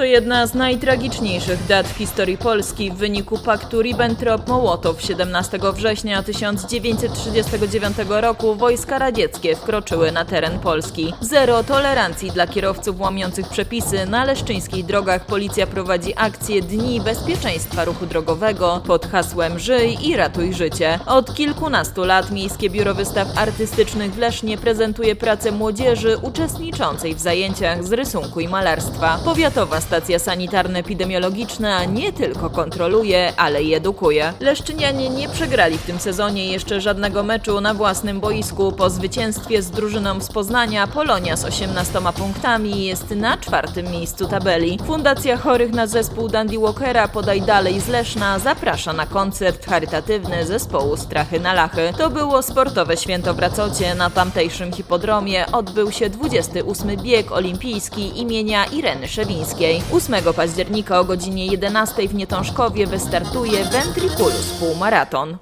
To jedna z najtragiczniejszych dat w historii Polski. W wyniku paktu Ribbentrop-Mołotow 17 września 1939 roku wojska radzieckie wkroczyły na teren Polski. Zero tolerancji dla kierowców łamiących przepisy. Na leszczyńskich drogach policja prowadzi akcję Dni Bezpieczeństwa Ruchu Drogowego pod hasłem Żyj i ratuj życie. Od kilkunastu lat Miejskie Biuro Wystaw Artystycznych w Lesznie prezentuje pracę młodzieży uczestniczącej w zajęciach z rysunku i malarstwa. Powiatowa stacja sanitarno-epidemiologiczna nie tylko kontroluje, ale i edukuje. Leszczynianie nie przegrali w tym sezonie jeszcze żadnego meczu na własnym boisku. Po zwycięstwie z drużyną z Poznania Polonia z 18 punktami jest na czwartym miejscu tabeli. Fundacja Chorych na zespół Dandy Walkera Podaj Dalej z Leszna zaprasza na koncert charytatywny zespołu Strachy na Lachy. To było sportowe święto w Racocie. Na tamtejszym hipodromie odbył się 28. bieg olimpijski imienia Ireny Szewińskiej. 8 października o godzinie 11 w Nietążkowie wystartuje Ventriculus półmaraton.